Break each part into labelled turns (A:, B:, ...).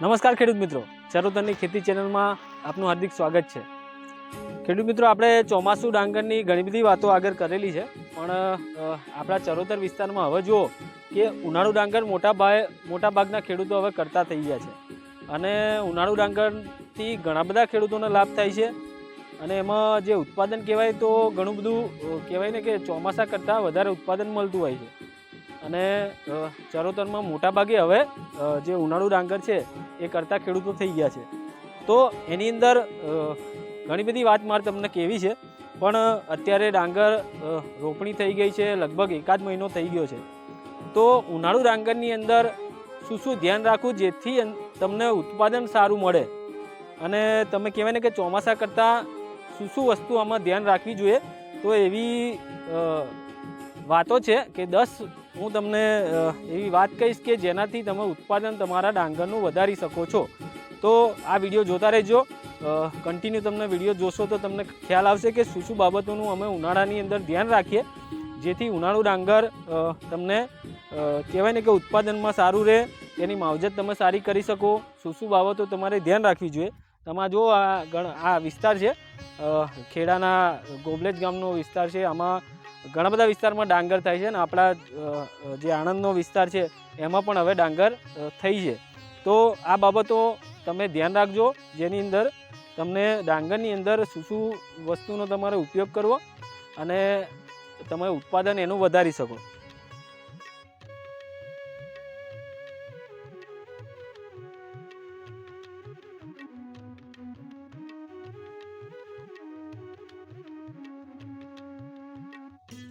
A: નમસ્કાર ખેડૂત મિત્રો. ચરોતરની ખેતી ચેનલમાં આપનું હાર્દિક સ્વાગત છે. ખેડૂત મિત્રો, આપણે ચોમાસું ડાંગરની ઘણી બધી વાતો આગળ કરેલી છે, પણ આપણા ચરોતર વિસ્તારમાં હવે જુઓ કે ઉનાળુ ડાંગર મોટા ભાગે મોટા ભાગના ખેડૂતો હવે કરતા થઈ ગયા છે. અને ઉનાળુ ડાંગરથી ઘણા બધા ખેડૂતોને લાભ થાય છે. અને એમાં જે ઉત્પાદન કહેવાય તો ઘણું બધું કહેવાય ને કે ચોમાસા કરતાં વધારે ઉત્પાદન મળતું હોય છે. અને ચરોતરમાં મોટાભાગે હવે જે ઉનાળુ ડાંગર છે એ કરતા ખેડૂતો થઈ ગયા છે. તો એની અંદર ઘણી બધી વાત મારે તમને કહેવી છે, પણ અત્યારે ડાંગર રોપણી થઈ ગઈ છે, લગભગ એકાદ મહિનો થઈ ગયો છે. તો ઉનાળુ ડાંગરની અંદર શું શું ધ્યાન રાખવું જેથી તમને ઉત્પાદન સારું મળે? અને તમે કહેવાય ને કે ચોમાસા કરતાં શું શું વસ્તુ આમાં ધ્યાન રાખવી જોઈએ? તો એવી વાતો છે કે દસ હું તમને એવી વાત કહીશ કે જેનાથી તમે ઉત્પાદન તમારા ડાંગરનું વધારી શકો છો. તો આ વીડિયો જોતા રહેજો. કન્ટિન્યુ તમને વીડિયો જોશો તો તમને ખ્યાલ આવશે કે શું શું બાબતોનું અમે ઉનાળાની અંદર ધ્યાન રાખીએ. જેથી ઉનાળુ ડાંગર તમને કહેવાય ને કે ઉત્પાદનમાં સારું રહે એની માવજત તમે સારી કરી શકો. શું શું બાબતો તમારે ધ્યાન રાખવી જોઈએ. તમારે જો આ આ વિસ્તાર છે ખેડાના ગોબલેજ ગામનો વિસ્તાર છે, આમાં ઘણા બધા વિસ્તારમાં ડાંગર થાય છે અને આપણા જે આણંદનો વિસ્તાર છે, એમાં પણ હવે ડાંગર થઈ છે. તો આ બાબતો તમે ધ્યાન રાખજો, જેની અંદર તમને ડાંગરની અંદર શું શું વસ્તુનો તમારે ઉપયોગ કરવો અને તમે ઉત્પાદન એનું વધારી શકો.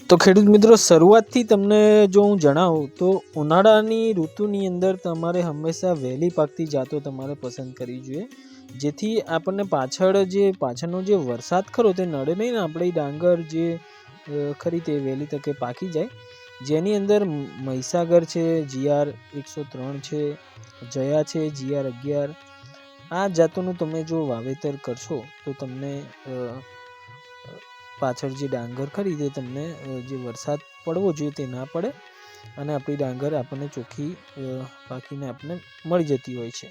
A: તો ખેડૂત મિત્રો, શરૂઆતથી તમને જો હું જણાવું, તો ઉનાળાની ઋતુની અંદર તમારે હંમેશા વહેલી પાકતી જાતો તમારે પસંદ કરવી જોઈએ. જેથી આપણને પાછળ જે, પાછળનો જે વરસાદ ખરો, તે નડે નહીં ને આપણે ડાંગર જે ખરી તે વહેલી તકે પાકી જાય. જેની અંદર મહીસાગર છે, જીઆર એકસો ત્રણ છે, જયા છે, જીઆર અગિયાર. આ જાતોનું તમે જો વાવેતર કરશો, તો તમને પાછળ જે ડાંગર ખરી તે તમને જે વરસાદ પડવો જોઈએ તે ના પડે અને આપણી ડાંગર આપણને ચોખ્ખી પાકીને આપણને મળી જતી હોય છે.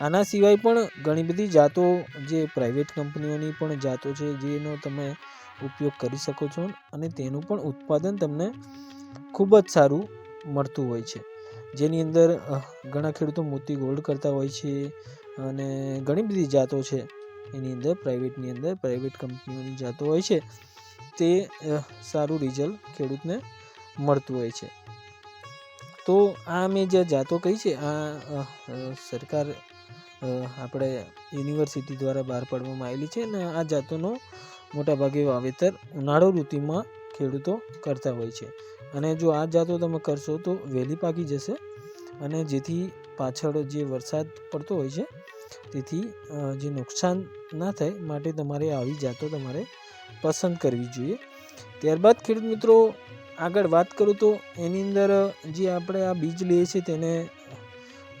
A: આના સિવાય પણ ઘણી બધી જાતો જે પ્રાઇવેટ કંપનીઓની પણ જાતો છે જેનો તમે ઉપયોગ કરી શકો છો અને તેનું પણ ઉત્પાદન તમને ખૂબ જ સારું મળતું હોય છે. જેની અંદર ઘણા ખેડૂતો મોતી ગોલ્ડ કરતા હોય છે અને ઘણી બધી જાતો છે. એની અંદર પ્રાઇવેટની અંદર પ્રાઇવેટ કંપનીઓની જાતો હોય છે, તે સારું રિઝલ્ટ ખેડૂતને મળતું હોય છે. તો આ મેં જે જાતો કહી છે, આ સરકાર આપણે યુનિવર્સિટી દ્વારા બહાર પાડવામાં આવેલી છે અને આ જાતોનો મોટાભાગે વાવેતર ઉનાળો ઋતુમાં ખેડૂતો કરતા હોય છે. અને જો આ જાતો તમે કરશો તો વહેલી પાકી જશે અને જેથી પાછળ જે વરસાદ પડતો હોય છે તેથી જે નુકસાન ના થાય માટે તમારે આવી જાતો તમારે પસંદ કરવી જોઈએ. ત્યારબાદ ખેડૂત મિત્રો, આગળ વાત કરું તો એની અંદર, જે આપણે આ બીજ લઈએ છીએ તેને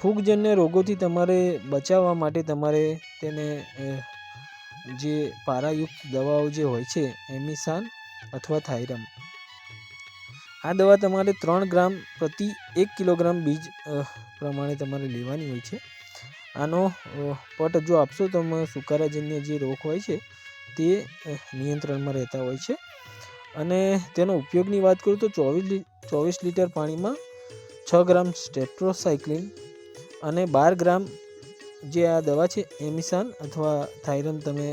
A: ફૂગજન્ય રોગોથી તમારે બચાવવા માટે તમારે તેને જે પારાયુક્ત દવાઓ જે હોય છે, એમિસાન અથવા થાઇરમ આ દવા તમારે ત્રણ ગ્રામ પ્રતિ એક કિલોગ્રામ બીજ પ્રમાણે તમારે લેવાની હોય છે. આનો પટ જો આપશો તો સુકારાજન્ય જે રોગ હોય છે, તે નિયંત્રણમાં રહેતા હોય છે. અને તેનો ઉપયોગની વાત કરું તો ચોવીસ ચોવીસ લીટર પાણીમાં છ ગ્રામ સ્ટેટ્રોસાયક્લિન અને બાર ગ્રામ જે આ દવા છે, એમિસાન અથવા થાઇરમ તમે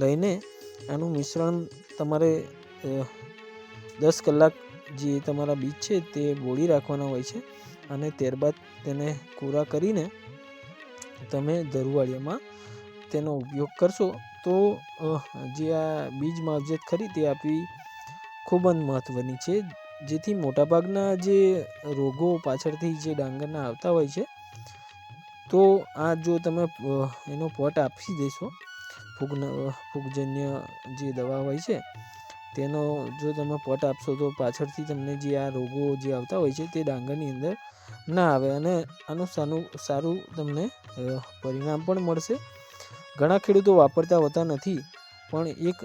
A: લઈને આનું મિશ્રણ તમારે દસ કલાક જે તમારા બીજ છે તે બોળી રાખવાના હોય છે અને ત્યારબાદ તેને કોરા કરીને તમે ધરુવાળિયામાં તેનો ઉપયોગ કરશો, તો જે આ બીજ માવજત ખરી તે આપવી ખૂબ જ મહત્ત્વની છે. જેથી મોટાભાગના જે રોગો પાછળથી જે ડાંગરના આવતા હોય છે, તો આ જો તમે એનો પટ આપી દેશો, ફૂગના ફૂગજન્ય જે દવા હોય છે, તેનો જો તમે પટ આપશો તો પાછળથી તમને જે આ રોગો જે આવતા હોય છે તે ડાંગરની અંદર ના આવે અને આનું સારું સારું તમને પરિણામ પણ મળશે. ઘણા ખેડૂતો વાપરતા હોતા નથી, પણ એક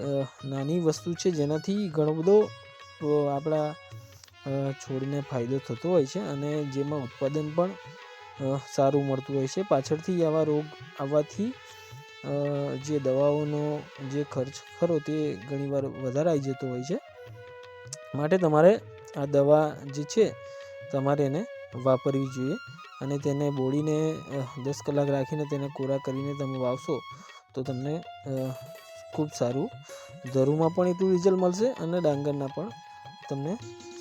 A: નાની વસ્તુ છે જેનાથી ઘણો બધો આપણા છોડને ફાયદો થતો હોય છે અને જેમાં ઉત્પાદન પણ સારું મળતું હોય છે. પાછળથી આવા રોગ આવવાથી જે દવાઓનો જે ખર્ચ ખરો તે ઘણીવાર વધારે આવી જતો હોય છે. માટે તમારે આ દવા જે છે, તમારે એને વાપરવી જોઈએ અને તેને બોળીને દસ કલાક રાખીને તેને કોરા કરીને તમે વાવશો તો તમને ખૂબ સારું ધરુમાં પણ એટલું રિઝલ્ટ મળશે અને ડાંગરના પણ તમને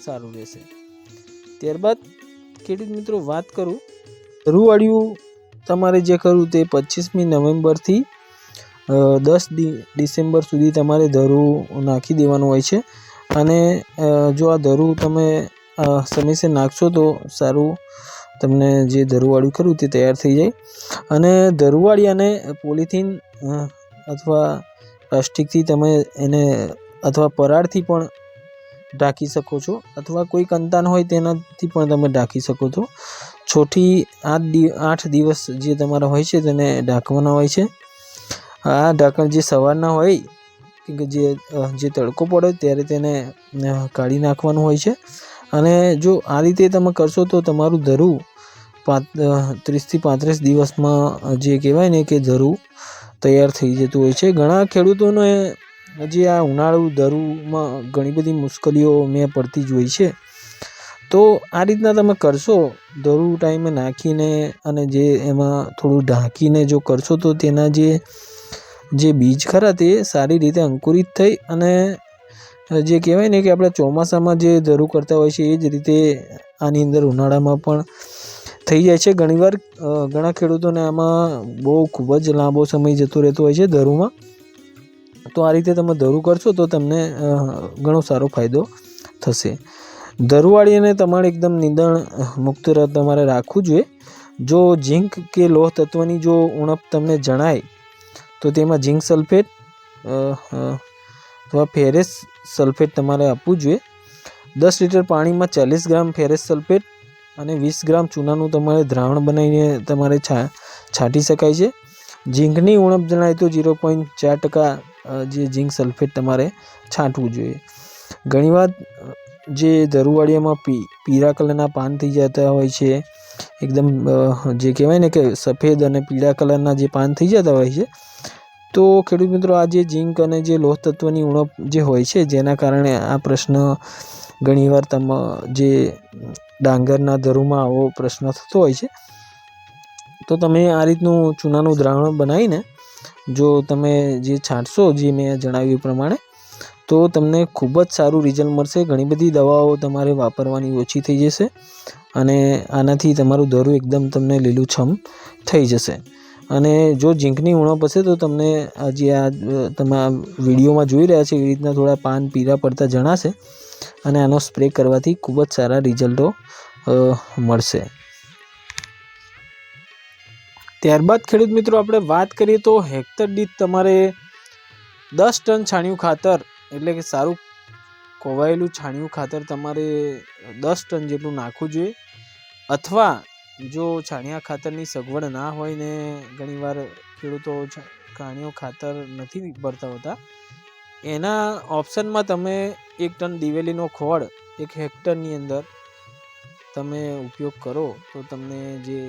A: સારું રહેશે. ત્યારબાદ ખેડૂત મિત્રો વાત કરું ધરુવાળિયું તમારે જે કરવું તે પચીસમી નવેમ્બરથી દસ ડિસેમ્બર સુધી તમારે ધરું નાખી દેવાનું હોય છે અને જો આ ધરું તમે સમયસર નાખશો તો સારું તમને જે ધરુવાળું કરવું તે તૈયાર થઈ જાય. અને ધરુવાળિયાને પોલિથીન અથવા પ્લાસ્ટિકથી તમે એને અથવા પરાળથી પણ ઢાંકી શકો છો, અથવા કોઈ કંતાન હોય તેનાથી પણ તમે ઢાંકી શકો છો. છોથી આઠ દિ, આઠ દિવસ જે તમારા હોય છે તેને ઢાંકવાના હોય છે. આ ઢાંકણ જે સવારના હોય, કે જે જે તડકો પડે ત્યારે તેને કાઢી નાખવાનું હોય છે. અને જો આ રીતે તમે કરશો તો તમારું ધરું પાંચ ત્રીસથી પાંત્રીસ દિવસમાં જે કહેવાય ને કે ધરું તૈયાર થઈ જતું હોય છે. ઘણા ખેડૂતોને હજી આ ઉનાળુ ધરુમાં ઘણી બધી મુશ્કેલીઓ મેં પડતી જોઈ છે. તો આ રીતના તમે કરશો, ધરું ટાઈમે નાખીને અને જે એમાં થોડું ઢાંકીને જો કરશો તો તેના જે જે બીજ ખરા તે સારી રીતે અંકુરિત થઈ અને જે કહેવાય ને કે આપણે ચોમાસામાં જે ધરું કરતા હોય છે, એ જ રીતે આની અંદર ઉનાળામાં પણ થઈ જાય છે. ઘણીવાર ઘણા ખેડૂતોને આમાં બહુ ખૂબ જ લાંબો સમય જતો રહેતો હોય છે ધરુમાં. તો આ રીતે તમે ધરું કરશો તો તમને ઘણો સારો ફાયદો થશે. ધરુવાળીને તમારે એકદમ નિંદણ મુક્ત તમારે રાખવું જોઈએ. જો ઝીંક કે લોહ તત્વની જો ઉણપ તમને જણાય, તો તેમાં ઝીંક સલ્ફેટ અથવા ફેરેસ સલ્ફેટ તમારે આપવું જોઈએ. દસ લીટર પાણીમાં ચાલીસ ગ્રામ ફેરેસ સલ્ફેટ અને વીસ ગ્રામ ચૂનાનું તમારે દ્રાવણ બનાવીને તમારે છા, છાંટી શકાય છે. ઝીંકની ઉણપ જણાય તો ઝીરો પોઈન્ટ ચાર ટકા જે ઝીંક સલ્ફેટ તમારે છાંટવું જોઈએ. ઘણીવાર જે ધરુવાળિયામાં પી, પીળા કલરના પાન થઈ જતા હોય છે, એકદમ જે કહેવાય ને કે સફેદ અને પીળા કલરના જે પાન થઈ જતા હોય છે તો ખેડૂત મિત્રો, આ જે ઝીંક અને જે લોહ તત્વની ઉણપ જે હોય છે, જેના કારણે આ પ્રશ્ન ઘણીવાર તમ, જે ડાંગરના ધરુમાં આવો પ્રશ્ન થતો હોય છે. તો તમે આ રીતનું ચૂનાનું દ્રાવણ બનાવીને, જો તમે જે છાંટશો, જે મેં જણાવ્યું પ્રમાણે, તો તમને ખૂબ જ સારું રિઝલ્ટ મળશે. ઘણી બધી દવાઓ તમારે વાપરવાની ઓછી થઈ જશે અને આનાથી તમારું ધરું એકદમ તમને લીલુંછમ થઈ જશે. અને જો ઝીંકની ઉણપ હશે તો તમને હજી આ તમે આ વિડીયોમાં જોઈ રહ્યા છે એવી રીતના થોડા પાન પીરા પડતા જણાશે અને આનો સ્પ્રે કરવાથી ખૂબ જ સારા રિઝલ્ટો મળશે. ત્યારબાદ ખેડૂત મિત્રો આપણે વાત કરીએ તો હેક્ટર દીઠ તમારે દસ ટન છાણિયું ખાતર, એટલે કે સારું કોવાયેલું છાણિયું ખાતર તમારે દસ ટન જેટલું નાખવું જોઈએ. અથવા જો છાણિયા ખાતરની સગવડ ના હોય ને ઘણીવાર ખેડૂતો છાણિયું ખાતર નથી ભરતા હોતા, એના ઓપ્શનમાં તમે એક ટન દિવેલીનો ખોળ એક હેક્ટરની અંદર તમે ઉપયોગ કરો તો તમને જે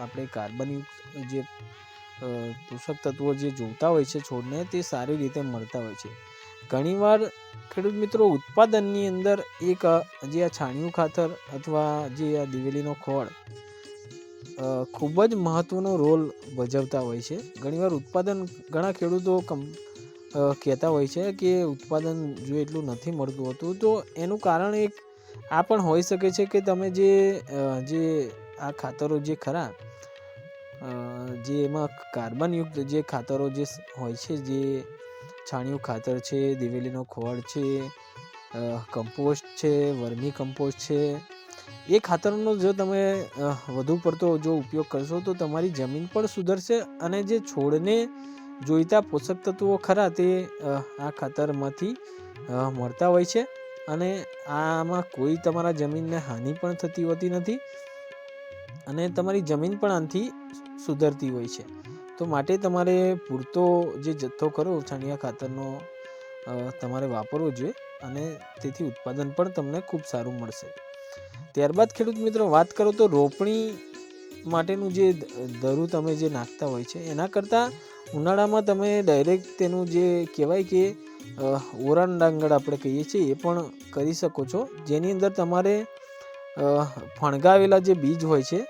A: આપણે કાર્બનયુક્ત જે પોષક તત્વો જે જોતા હોય છે છોડને તે સારી રીતે મળતા હોય છે. ઘણીવાર ખેડૂત મિત્રો ઉત્પાદનની અંદર એક જે આ છાણિયું ખાતર અથવા જે આ દિવેલીનો ખોળ ખૂબ જ મહત્ત્વનો રોલ ભજવતા હોય છે. ઘણીવાર ઉત્પાદન ઘણા ખેડૂતો કમ કહેતા હોય છે કે ઉત્પાદન જો એટલું નથી મળતું હોતું, તો એનું કારણ એક આ પણ હોઈ શકે છે કે તમે જે જે આ ખાતરો જે ખરા જે એમાં કાર્બનયુક્ત જે ખાતરો જે હોય છે, જે છાણિયું ખાતર છે, દિવેલીનો ખોળ છે કમ્પોસ્ટ છે, વર્મી કમ્પોસ્ટ છે. એ ખાતરનો જો તમે વધુ પડતો જો ઉપયોગ કરશો તો તમારી જમીન પણ સુધરશે અને જે છોડને જોઈતા પોષક તત્વો ખરા તે આ ખાતરમાંથી મળતા હોય છે. અને આમાં કોઈ તમારા જમીનને હાનિ પણ થતી હોતી નથી અને તમારી જમીન પણ આનાથી સુધરતી હોય છે. તો માટે તમારે પૂરતો જે જથ્થો ખરો છાણિયા ખાતરનો તમારે વાપરવો જોઈએ અને તેથી ઉત્પાદન પણ તમને ખૂબ સારું મળશે. ત્યારબાદ ખેડૂત મિત્રો વાત કરો તો રોપણી માટેનું જે દરું તમે જે નાખતા હોય છે, એના કરતાં ઉનાળામાં તમે ડાયરેક્ટ તેનું જે કહેવાય કે ઓરાન ડાંગર આપણે કહીએ છીએ એ પણ કરી શકો છો. જેની અંદર તમારે ફણગાવેલા જે બીજ હોય છે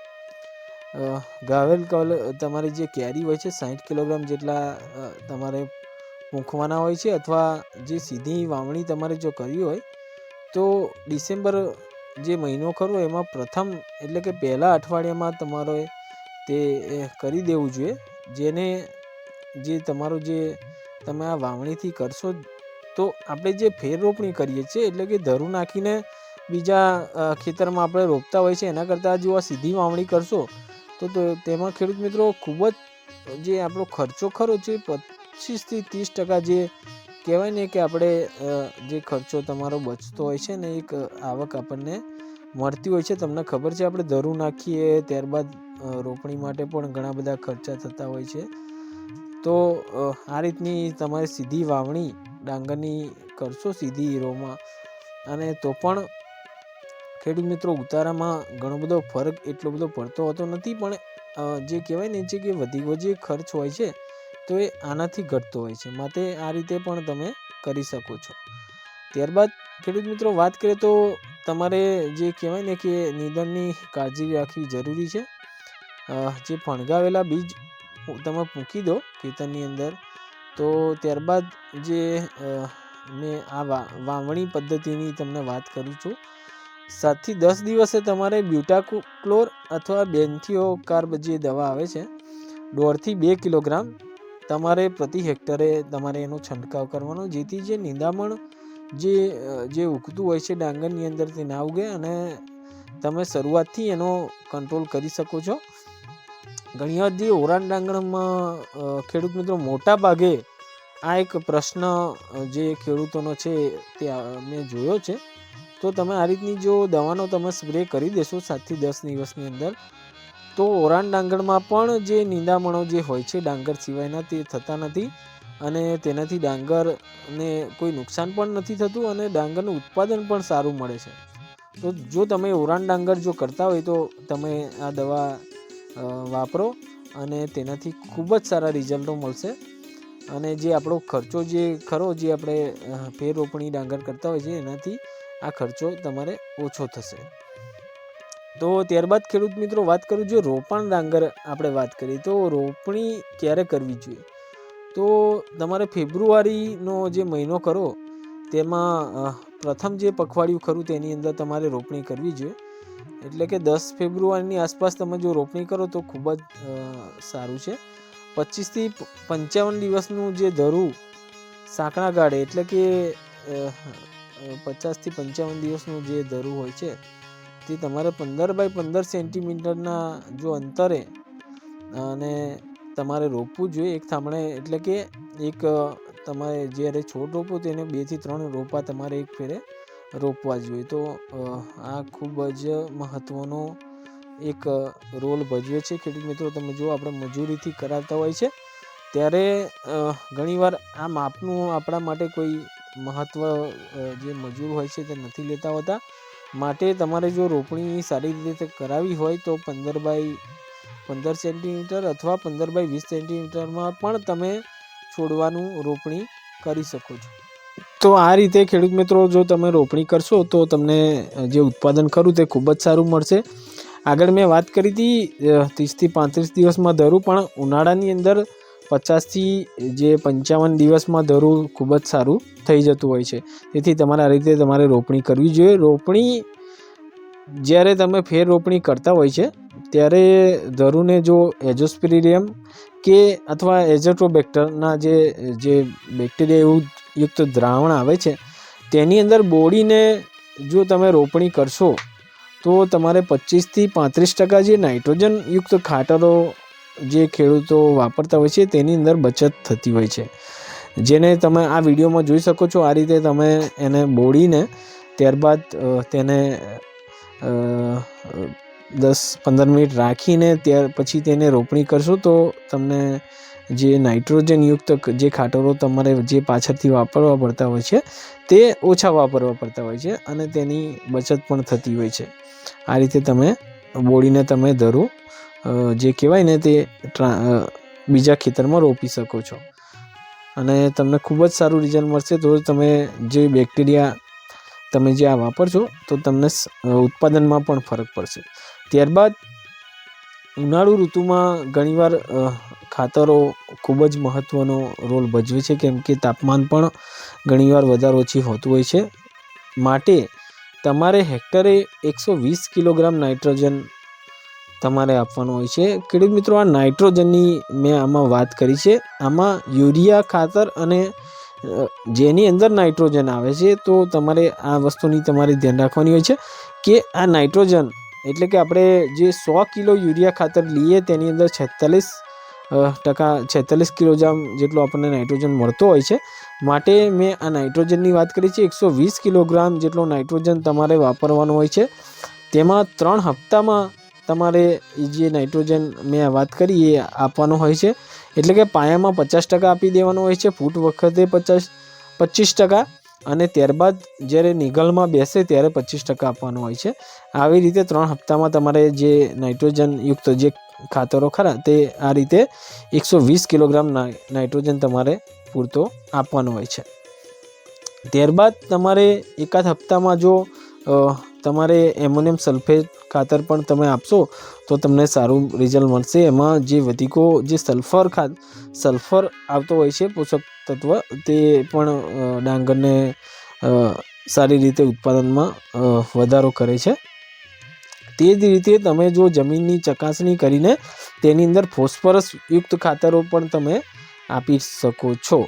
A: ગાવેલ કલ, તમારી જે કેરી હોય છે સાઠ કિલોગ્રામ જેટલા તમારે મૂકવાના હોય છે અથવા જે સીધી વાવણી તમારે જો કરવી હોય, તો ડિસેમ્બર જે મહિનો ખરો એમાં પ્રથમ એટલે કે પહેલાં અઠવાડિયામાં તમારે તે કરી દેવું જોઈએ. જેને, જે તમારું જે તમે આ વાવણીથી કરશો, તો આપણે જે ફેર રોપણી કરીએ છીએ એટલે કે ધરું નાખીને બીજા ખેતરમાં આપણે રોપતા હોય છે, એના કરતાં જો આ સીધી વાવણી કરશો, તો તેમાં ખેડૂત મિત્રો ખૂબ જ, જે આપણો ખર્ચો ખરો છે, પચીસથી ત્રીસ ટકા જે કહેવાય ને કે આપણે જે ખર્ચો તમારો બચતો હોય છે ને, એક આવક આપણને મળતી હોય છે. તમને ખબર છે, આપણે ધરું નાખીએ ત્યારબાદ રોપણી માટે પણ ઘણા બધા ખર્ચા થતા હોય છે. તો આ રીતની તમારે સીધી વાવણી ડાંગરની કરશો, સીધી રોમાં અને તો પણ ખેડૂત મિત્રો, ઉતારામાં ઘણો બધો ફરક એટલો બધો પડતો હોતો નથી, પણ જે કહેવાય ને છે કે વધીકો જે ખર્ચ હોય છે, તો એ આનાથી ઘટતો હોય છે. માટે આ રીતે પણ તમે કરી શકો છો. ત્યારબાદ, ખેડૂત મિત્રો, વાત કરીએ તો તમારે જે કહેવાય ને કે નિંદણની કાળજી રાખવી જરૂરી છે. જે ફણગાવેલા બીજ તમે મૂકી દો ખેતરની અંદર, તો ત્યારબાદ જે મેં આ વાવણી પદ્ધતિની તમને વાત કરું છું. સાતથી દસ દિવસે તમારે બ્યુટાક્લોર અથવા બેન્થિયો કાર્બ જે દવા આવે છે. દોઢથી બે કિલોગ્રામ તમારે પ્રતિ હેક્ટરે તમારે એનો છંટકાવ કરવાનો, જેથી જે નિંદામણ જે જે ઉગતું હોય છે ડાંગરની અંદર તે ના ઉગે અને તમે શરૂઆતથી એનો કંટ્રોલ કરી શકો છો. ઘણી વાર જે ઓરાન ડાંગણમાં ખેડૂત મિત્રો મોટા ભાગે આ એક પ્રશ્ન જે ખેડૂતોનો છે તે મેં જોયો છે. તો તમે આ રીતની જો દવાનો તમે સ્પ્રે કરી દેશો સાતથી દસ દિવસની અંદર, તો ઓરાન ડાંગરમાં પણ જે નિંદામણો જે હોય છે ડાંગર સિવાયના તે થતા નથી અને તેનાથી ડાંગરને કોઈ નુકસાન પણ નથી થતું અને ડાંગરનું ઉત્પાદન પણ સારું મળે છે. તો જો તમે ઓરાન ડાંગર જો કરતા હોય તો તમે આ દવા વાપરો અને તેનાથી ખૂબ જ સારા રિઝલ્ટો મળશે. અને જે આપણો ખર્ચો જે ખરો જે આપણે ફેર રોપણી ડાંગર કરતા હોય છે એનાથી આ ખર્ચો તમારે ઓછો થશે. તો ત્યારબાદ ખેડૂત મિત્રો વાત કરું જો રોપણ ડાંગર આપણે વાત કરીએ, તો રોપણી ક્યારે કરવી જોઈએ? તો તમારે ફેબ્રુઆરીનો જે મહિનો કરો તેમાં પ્રથમ જે પખવાડિયું ખરું તેની અંદર તમારે રોપણી કરવી જોઈએ. એટલે કે દસ ફેબ્રુઆરીની આસપાસ તમે જો રોપણી કરો તો ખૂબ જ સારું છે. પચીસથી પંચાવન દિવસનું જે ધરું, સાંકણા ગાળે એટલે કે પચાસથી પંચાવન દિવસનું જે ધરું હોય છે, તે તમારે પંદર બાય પંદર સેન્ટીમીટરના જો અંતરે, અને તમારે રોપવું જોઈએ. એક થાંભણે એટલે કે એક તમારે જ્યારે છોડ રોપો તેને બેથી ત્રણ રોપા તમારે એક ફેરે રોપવા જોઈએ. તો આ ખૂબ જ મહત્ત્વનો એક રોલ ભજવે છે. ખેડૂત મિત્રો, તમે જો આપણે મજૂરીથી કરાવતા હોય છે, ત્યારે ઘણીવાર આ માપનું આપણા માટે કોઈ મહત્ત્વ જે મજૂર હોય છે તે નથી લેતા હોતા. માટે તમારે જો રોપણી સારી રીતે કરાવી હોય તો પંદર બાય પંદર સેન્ટીમીટર અથવા પંદર બાય વીસ સેન્ટીમીટરમાં પણ તમે છોડવાનું રોપણી કરી શકો છો. તો આ રીતે ખેડૂત મિત્રો જો તમે રોપણી કરશો તો તમને જે ઉત્પાદન ખરું તે ખૂબ જ સારું મળશે. આગળ મેં વાત કરી હતી ત્રીસથી પાંત્રીસ દિવસમાં ધરું પણ ઉનાળાની અંદર પચાસથી, જે પંચાવન દિવસમાં ધરું ખૂબ જ સારું થઈ જતું હોય છે. તેથી તમારે રીતે તમારે રોપણી કરવી જોઈએ. રોપણી, જ્યારે તમે ફેર રોપણી કરતા હોય છે, ત્યારે ધરુને જો એજોસ્પિરિયમ કે અથવા એઝોટ્રોબેક્ટરના જે જે બેક્ટેરિયા એવું યુક્ત દ્રાવણ આવે છે, તેની અંદર બોડીને જો તમે રોપણી કરશો, તો તમારે પચીસથી પાંત્રીસ ટકા જે નાઇટ્રોજન યુક્ત ખાતરો જે ખેડૂતો વાપરતા હોય છે, તેની અંદર બચત થતી હોય છે. જેને તમે આ વિડીયોમાં જોઈ શકો છો, આ રીતે તમે એને બોળીને ત્યારબાદ તેને દસ પંદર મિનિટ રાખીને ત્યાર પછી તેને રોપણી કરશો, તો તમને જે નાઇટ્રોજનયુક્ત જે ખાતરો તમારે જે પાછળથી વાપરવા પડતા હોય છે, તે ઓછા વાપરવા પડતા હોય છે અને તેની બચત પણ થતી હોય છે. આ રીતે તમે બોળીને તમે ધરું. જે કહેવાય ને તે બીજા ખેતરમાં રોપી શકો છો. અને તમને ખૂબ જ સારું રિઝલ્ટ મળશે. તો તમે જે બેક્ટેરિયા તમે જે આ વાપરશો તો તમને ઉત્પાદનમાં પણ ફરક પડશે. ત્યારબાદ ઉનાળુ ઋતુમાં ઘણીવાર ખાતરો ખૂબ જ મહત્ત્વનો રોલ ભજવે છે. કેમ કે તાપમાન પણ ઘણીવાર વધારે ઓછી હોતું હોય છે. માટે તમારે હેક્ટરે એકસો વીસ કિલોગ્રામ નાઇટ્રોજન તમારે આપવાનું હોય છે. ખેડૂત મિત્રો, આ નાઇટ્રોજનની મેં આમાં વાત કરી છે. આમાં યુરિયા ખાતર અને જેની અંદર નાઇટ્રોજન આવે છે, તો તમારે આ વસ્તુની તમારે ધ્યાન રાખવાની હોય છે કે આ નાઇટ્રોજન, એટલે કે આપણે જે સો કિલો યુરિયા ખાતર લઈએ, તેની અંદર છેતાલીસ ટકા, છેતાલીસ કિલોગ્રામ જેટલો આપણને નાઇટ્રોજન મળતો હોય છે. માટે મેં આ નાઇટ્રોજનની વાત કરી છે. એકસો વીસ કિલોગ્રામ જેટલો નાઇટ્રોજન તમારે વાપરવાનો હોય છે. તેમાં ત્રણ હપ્તામાં તમારે જે નાઇટ્રોજન મેં વાત કરી એ આપવાનું હોય છે. એટલે કે પાયામાં પચાસ ટકા આપી દેવાનું હોય છે, ફૂટ વખતે પચાસ, પચીસ ટકા અને ત્યારબાદ જ્યારે નિગલમાં બેસે ત્યારે પચીસ ટકા આપવાનું હોય છે. આવી રીતે ત્રણ હપ્તામાં તમારે જે નાઇટ્રોજનયુક્ત જે ખાતરો ખરા તે આ રીતે એકસો વીસ કિલોગ્રામ નાઇ- નાઇટ્રોજન તમારે પૂરતો આપવાનો હોય છે. ત્યારબાદ તમારે એકાદ હપ્તામાં જો તમારે એમોનિયમ સલ્ફેટ ખાતર પણ તમે આપશો, તો તમને સારું રિઝલ્ટ મળશે. એમાં જે વધીકો જે સલ્ફર ખા સલ્ફર આવતો હોય છે, પોષક તત્વ, તે પણ ડાંગરને સારી રીતે ઉત્પાદનમાં વધારો કરે છે. તે જ રીતે તમે જો જમીનની ચકાસણી કરીને તેની અંદર ફોસ્ફરસ યુક્ત ખાતરો પણ તમે આપી શકો છો.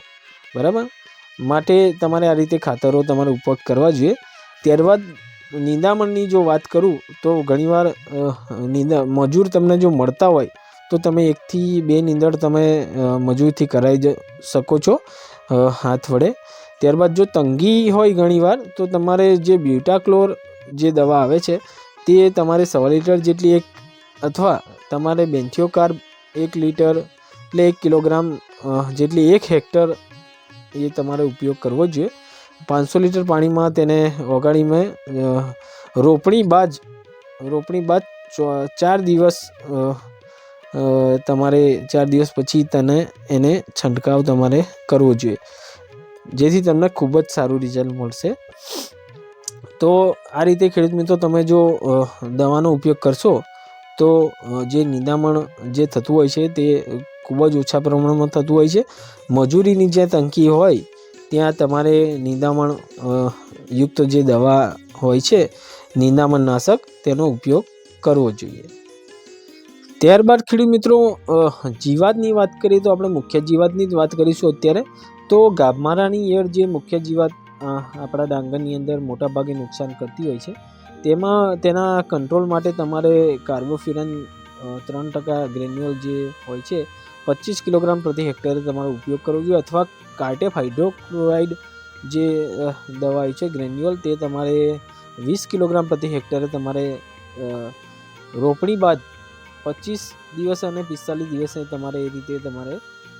A: બરાબર? માટે તમારે આ રીતે ખાતરો તમારે ઉપયોગ કરવા જોઈએ. ત્યારબાદ નિંદામણની જો વાત કરું, તો ઘણીવાર નિંદા, મજૂર તમને જો મળતા હોય, તો તમે એકથી બે નીંદણ તમે મજૂરથી કરાવી શકો છો હાથ વડે. ત્યારબાદ જો તંગી હોય ઘણીવાર, તો તમારે જે બ્યુટાક્લોર જે દવા આવે છે, તે તમારે સવા લીટર જેટલી એક, અથવા તમારે બેન્થિયોકાર એક લીટર, એટલે એક કિલોગ્રામ જેટલી એક હેક્ટર એ તમારે ઉપયોગ કરવો જોઈએ. પાંચસો લીટર પાણીમાં તેને ઓગાળીને રોપણી બાદ રોપણી બાદ ચાર દિવસ તમારે ચાર દિવસ પછી તને એને છંટકાવ તમારે કરવો જોઈએ. જેથી તમને ખૂબ જ સારું રિઝલ્ટ મળશે. તો આ રીતે ખેડૂત મિત્રો તમે જો દવાનો ઉપયોગ કરશો, તો જે નિદામણ જે થતું હોય છે તે ખૂબ જ ઓછા પ્રમાણમાં થતું હોય છે. મજૂરીની જે તંકી હોય ત્યાં તમારે નિંદામણ યુક્ત જે દવા હોય છે નિંદામણ નાશક તેનો ઉપયોગ કરવો જોઈએ. ત્યારબાદ ખેડૂત મિત્રો જીવાતની વાત કરીએ તો આપણે મુખ્ય જીવાતની જ વાત કરીશું અત્યારે. તો ગાભમારાની ઈયળ જે મુખ્ય જીવાત આપણા ડાંગરની અંદર મોટાભાગે નુકસાન કરતી હોય છે, તેમાં, તેના કંટ્રોલ માટે તમારે કાર્બોફિરન ત્રણ ટકા ગ્રેન્યુઅલ જે હોય છે, પચીસ કિલોગ્રામ પ્રતિ હેક્ટરે તમારે ઉપયોગ કરવો જોઈએ અથવા કાર્ટેફ હાઇડ્રોક્લોરાઇડ જે દવાઈ છે ગ્રેન્યુઅલ તે તમારે વીસ કિલોગ્રામ પ્રતિ હેક્ટરે તમારે રોપણી બાદ પચીસ દિવસ અને પિસ્તાલીસ દિવસે તમારે એ રીતે તમારે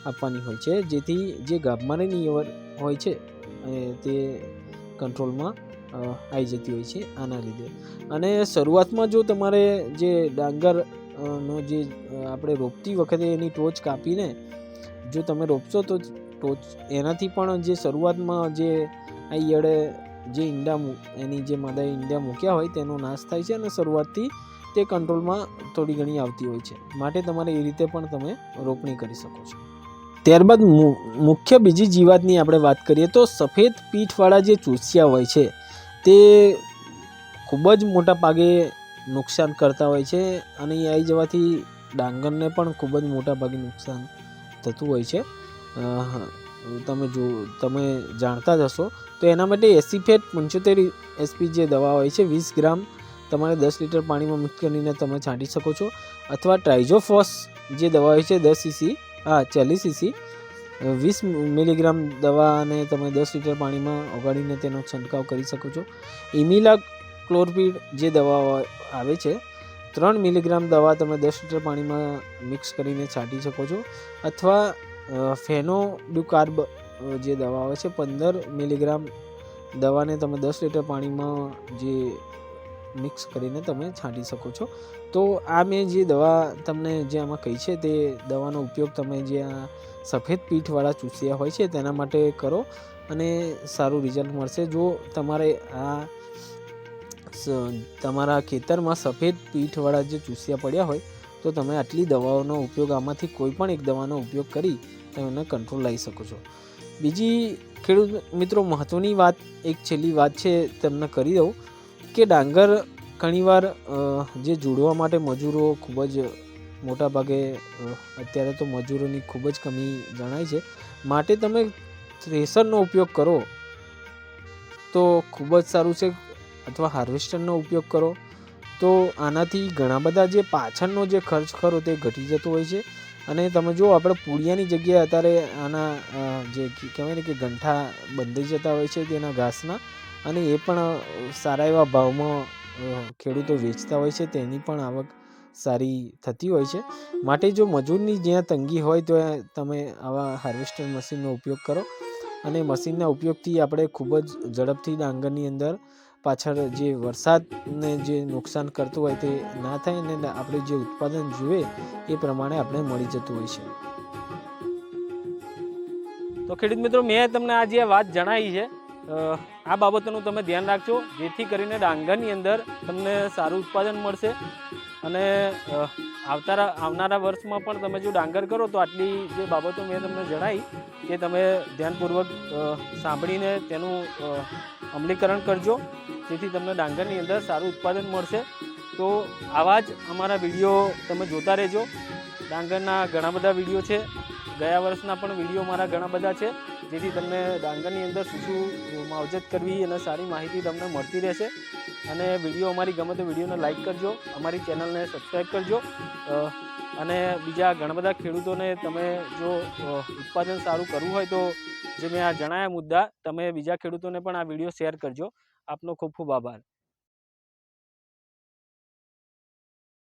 A: આપવાની હોય છે. જેથી જે ગાભમારીની નિયવર હોય છે તે કંટ્રોલમાં આવી જતી હોય છે આના લીધે. અને શરૂઆતમાં જો તમારે જે ડાંગર નો જે આપણે રોપતી વખતે એની ટોચ કાપીને જો તમે રોપશો તો ટોચ એનાથી પણ જે શરૂઆતમાં જે આ ઈયળે જે ઈંડા એની જે માદાએ ઈંડા મૂક્યા હોય તેનો નાશ થાય છે અને શરૂઆતથી તે કંટ્રોલમાં થોડી ઘણી આવતી હોય છે. માટે તમારે એ રીતે પણ તમે રોપણી કરી શકો છો. ત્યારબાદ મુખ્ય બીજી જીવાતની આપણે વાત કરીએ તો સફેદ પીઠવાળા જે ચૂસિયા હોય છે, તે ખૂબ જ મોટા ભાગે નુકસાન કરતા હોય છે અને એ આવી જવાથી ડાંગરને પણ ખૂબ જ મોટા ભાગે નુકસાન થતું હોય છે. તમે જો, તમે જાણતા જ હશો. તો એના માટે એસીફેટ પંચોતેર એસપી જે દવા હોય છે, વીસ ગ્રામ તમારે દસ લીટર પાણીમાં મિક્સ કરીને તમે છાંટી શકો છો. અથવા ટ્રાઇઝોફોસ જે દવા હોય છે, દસ સીસી, હા, ચાલીસ સીસી વીસ મિલીગ્રામ દવાને તમે દસ લીટર પાણીમાં ઓગાળીને તેનો છંટકાવ કરી શકો છો. ઇમિલા ક્લોરપીડ જે દવા આવે છે, ત્રણ મિલીગ્રામ દવા તમે દસ લીટર પાણીમાં મિક્સ કરીને છાંટી શકો છો. અથવા ફેનોડુકાર્બ જે દવા આવે છે, પંદર મિલીગ્રામ દવાને તમે દસ લીટર પાણીમાં જે મિક્સ કરીને તમે છાંટી શકો છો. તો આ મેં જે દવા તમને જે આમાં કહી છે તે દવાનો ઉપયોગ તમે જે આ સફેદ પીઠવાળા ચૂસિયા હોય છે તેના માટે કરો અને સારું રિઝલ્ટ મળશે. જો તમારે આ તમારા ખેતરમાં સફેદ પીઠવાળા જે ચૂસિયા પડ્યા હોય તો તમે આટલી દવાઓનો ઉપયોગ, આમાંથી કોઈ પણ એક દવાનો ઉપયોગ કરી તમે કંટ્રોલ લાવી શકો છો. બીજી ખેડૂત મિત્રો મહત્ત્વની વાત, એક છેલ્લી વાત છે, તમને કરી દઉં કે ડાંગર ઘણીવાર જે જોડવા માટે મજૂરો ખૂબ જ મોટા ભાગે અત્યારે તો મજૂરોની ખૂબ જ કમી જણાય છે. માટે તમે થ્રેસરનો ઉપયોગ કરો તો ખૂબ જ સારું છે, અથવા હાર્વેસ્ટરનો ઉપયોગ કરો. તો આનાથી ઘણા બધા જે પાછળનો જે ખર્ચ ખરો તે ઘટી જતો હોય છે. અને તમે જો આપણે પૂળિયાની જગ્યાએ અત્યારે આના જે કહેવાય ને કે ગંઠા બંધાઈ જતા હોય છે તેના ઘાસના. અને એ પણ સારા એવા ભાવમાં ખેડૂતો વેચતા હોય છે. તેની પણ આવક સારી થતી હોય છે. માટે જો મજૂરની જ્યાં તંગી હોય, તો તમે આવા હાર્વેસ્ટર મશીનનો ઉપયોગ કરો. અને મશીનના ઉપયોગથી આપણે ખૂબ જ ઝડપથી ડાંગરની અંદર પાછળ જે વરસાદને જે નુકસાન કરતું હોય તે ના થાય અને આપણે જે ઉત્પાદન જોઈએ એ પ્રમાણે આપણે મળી જતું હોય છે. તો ખેડૂત મિત્રો, મેં તમને આ જે વાત જણાવી છે. આ બાબતોનું તમે ધ્યાન રાખજો. જેથી કરીને ડાંગરની અંદર તમને સારું ઉત્પાદન મળશે. અને આવતા આવનારા વર્ષમાં પણ તમે જો ડાંગર કરો, તો આટલી જે બાબતો મેં તમને જણાવી એ તમે ધ્યાનપૂર્વક સાંભળીને તેનું અમલીકરણ કરજો. જેથી તમને ડાંગરની અંદર સારું ઉત્પાદન મળશે. તો આવા જ અમારા વીડિયો તમે જોતા રહેજો. ડાંગરના ઘણા બધા વીડિયો છે. ગયા વર્ષના પણ વીડિયો મારા ઘણા બધા છે. જેથી તમને ડાંગરની અંદર શું શું માવજત કરવી અને સારી માહિતી તમને મળતી રહેશે. અને વીડિયો અમારી ગમે તો વિડીયોને લાઇક કરજો. અમારી ચેનલને સબસ્ક્રાઈબ કરજો. અને બીજા ઘણા બધા ખેડૂતોને તમે જો ઉત્પાદન સારું કરવું હોય તો જે મેં આ જણાયા મુદ્દા, તમે બીજા ખેડૂતોને પણ આ વીડિયો શેર કરજો. આપનો ખૂબ ખૂબ આભાર.